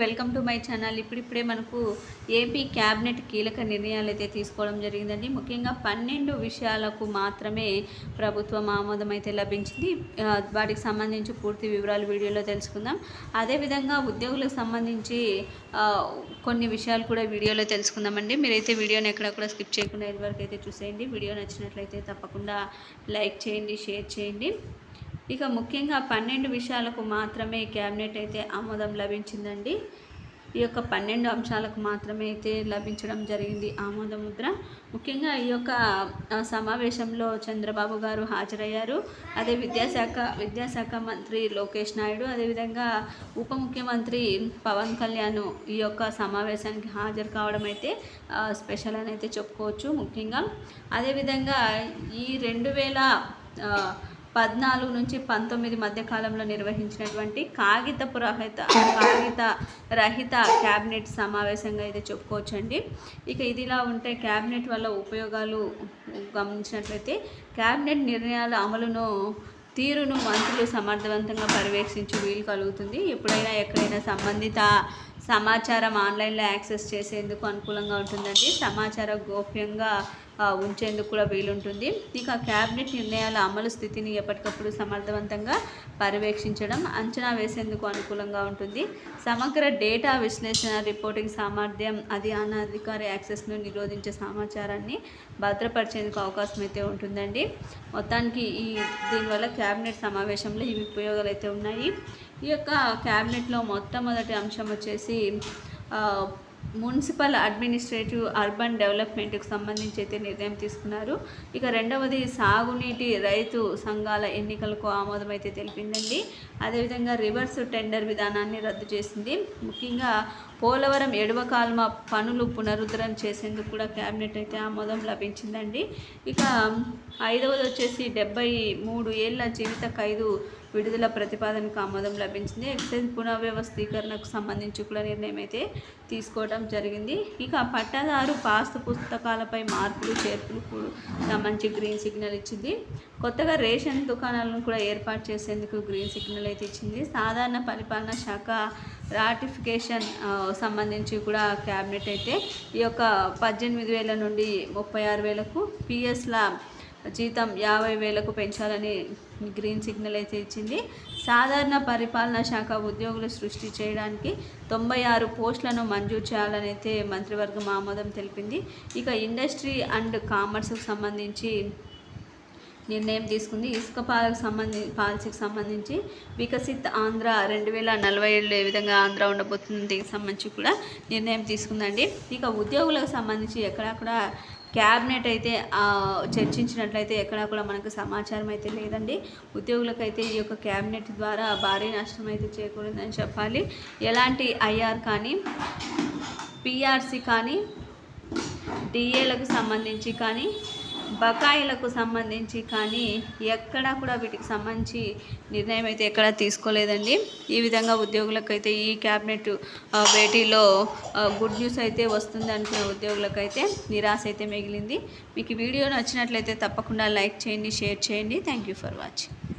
Welcome to my channel. ఇప్పుడిప్పుడే మనకు AP cabinet కీలక నిర్ణయాలు అయితే తీసుకోవడం జరిగిందండి. ముఖ్యంగా పన్నెండు విషయాలకు మాత్రమే ప్రభుత్వం ఆమోదం అయితే లభించింది. వాటికి సంబంధించి పూర్తి వివరాలు వీడియోలో తెలుసుకుందాం. అదేవిధంగా ఉద్యోగులకు సంబంధించి కొన్ని విషయాలు కూడా వీడియోలో తెలుసుకుందామండి. మీరైతే వీడియోని ఎక్కడ కూడా స్కిప్ చేయకుండా వరకు అయితే చూసేయండి. వీడియో నచ్చినట్లయితే తప్పకుండా లైక్ చేయండి షేర్ చేయండి. ఇక ముఖ్యంగా పన్నెండు విషయాలకు మాత్రమే క్యాబినెట్ అయితే ఆమోదం లభించిందండి. ఈ యొక్క పన్నెండు అంశాలకు మాత్రమే అయితే లభించడం జరిగింది ఆమోద ముద్ర. ముఖ్యంగా ఈ యొక్క సమావేశంలో చంద్రబాబు గారు హాజరయ్యారు. అదే విద్యాశాఖ విద్యాశాఖ మంత్రి లోకేష్ నాయుడు అదేవిధంగా ఉప ముఖ్యమంత్రి పవన్ కళ్యాణ్ ఈ యొక్క సమావేశానికి హాజరు కావడం అయితే స్పెషల్ అని అయితే చెప్పుకోవచ్చు ముఖ్యంగా. అదేవిధంగా ఈ రెండు వేల పద్నాలుగు నుంచి పంతొమ్మిది మధ్యకాలంలో నిర్వహించినటువంటి కాగితపు రహిత కాగిత రహిత క్యాబినెట్ సమావేశంగా అయితే చెప్పుకోవచ్చండి. ఇక ఇదిలా ఉంటే క్యాబినెట్ వల్ల ఉపయోగాలు గమనించినట్లయితే క్యాబినెట్ నిర్ణయాల అమలును తీరును మంత్రులు సమర్థవంతంగా పర్యవేక్షించి వీలు కలుగుతుంది. ఎప్పుడైనా ఎక్కడైనా సంబంధిత సమాచారం ఆన్లైన్లో యాక్సెస్ చేసేందుకు అనుకూలంగా ఉంటుందండి. సమాచారం గోప్యంగా ఉంచేందుకు కూడా వీలుంటుంది. ఇక క్యాబినెట్ నిర్ణయాల అమలు స్థితిని ఎప్పటికప్పుడు సమర్థవంతంగా పర్యవేక్షించడం అంచనా వేసేందుకు అనుకూలంగా ఉంటుంది. సమగ్ర డేటా విశ్లేషణ రిపోర్టింగ్ సామర్థ్యం అది అనధికార యాక్సెస్ను నిరోధించే సమాచారాన్ని భద్రపరిచేందుకు అవకాశం అయితే ఉంటుందండి. మొత్తానికి ఈ దీనివల్ల క్యాబినెట్ సమావేశంలో ఇవి ఉపయోగాలు అయితే ఉన్నాయి. ఈ యొక్క క్యాబినెట్లో మొట్టమొదటి అంశం వచ్చేసి మున్సిపల్ అడ్మినిస్ట్రేటివ్ అర్బన్ డెవలప్మెంట్కి సంబంధించి అయితే నిర్ణయం తీసుకున్నారు. ఇక రెండవది సాగునీటి రైతు సంఘాల ఎన్నికలకు ఆమోదం అయితే తెలిపిందండి. అదేవిధంగా రివర్స్ టెండర్ విధానాన్ని రద్దు చేసింది. ముఖ్యంగా పోలవరం ఎడవ కాల్మ పనులు పునరుద్ధరణ చేసేందుకు కూడా క్యాబినెట్ అయితే ఆమోదం లభించిందండి. ఇక ఐదవది వచ్చేసి డెబ్బై మూడు ఏళ్ళ జీవిత ఖైదు విడుదల ప్రతిపాదనకు ఆమోదం లభించింది. ఎక్సైజ్ పునర్వ్యవస్థీకరణకు సంబంధించి కూడా నిర్ణయం అయితే తీసుకోవడం జరిగింది. ఇక పట్టాదారు పాస్తు పుస్తకాలపై మార్పులు చేర్పులు కూడా సంబంధించి గ్రీన్ సిగ్నల్ ఇచ్చింది. కొత్తగా రేషన్ దుకాణాలను కూడా ఏర్పాటు చేసేందుకు గ్రీన్ సిగ్నల్ అయితే ఇచ్చింది. సాధారణ పరిపాలన శాఖ రాటిఫికేషన్ సంబంధించి కూడా క్యాబినెట్ అయితే ఈ యొక్క పద్దెనిమిది వేల నుండి ముప్పై ఆరు వేలకు పిఎస్ల జీతం యాభై వేలకు పెంచాలని గ్రీన్ సిగ్నల్ అయితే ఇచ్చింది. సాధారణ పరిపాలనా శాఖ ఉద్యోగులు సృష్టి చేయడానికి తొంభై ఆరు పోస్టులను మంజూరు చేయాలని అయితే మంత్రివర్గం ఆమోదం తెలిపింది. ఇక ఇండస్ట్రీ అండ్ కామర్స్కు సంబంధించి నిర్ణయం తీసుకుంది. ఇసుక పాలకు సంబంధి పాలసీకి సంబంధించి వికసిత్ ఆంధ్ర రెండు వేల నలభై ఏళ్ళు ఏ విధంగా ఆంధ్ర ఉండబోతుంది దీనికి సంబంధించి కూడా నిర్ణయం తీసుకుందండి. ఇక ఉద్యోగులకు సంబంధించి ఎక్కడక్కడ క్యాబినెట్ అయితే చర్చించినట్లయితే ఎక్కడా కూడా మనకు సమాచారం అయితే లేదండి. ఉద్యోగులకైతే ఈ యొక్క క్యాబినెట్ ద్వారా భారీ నష్టం అయితే చేకూరిందని చెప్పాలి. ఎలాంటి ఐఆర్ కానీ పిఆర్సీ కానీ డిఏలకు సంబంధించి కానీ బకాయిలకు సంబంధించి కానీ ఎక్కడా కూడా వీటికి సంబంధించి నిర్ణయం అయితే ఎక్కడా తీసుకోలేదండి. ఈ విధంగా ఉద్యోగులకైతే ఈ క్యాబినెట్ భేటీలో గుడ్ న్యూస్ అయితే వస్తుంది అనుకున్న ఉద్యోగులకైతే నిరాశ అయితే మిగిలింది. మీకు వీడియో నచ్చినట్లయితే తప్పకుండా లైక్ చేయండి షేర్ చేయండి. Thank you for watching.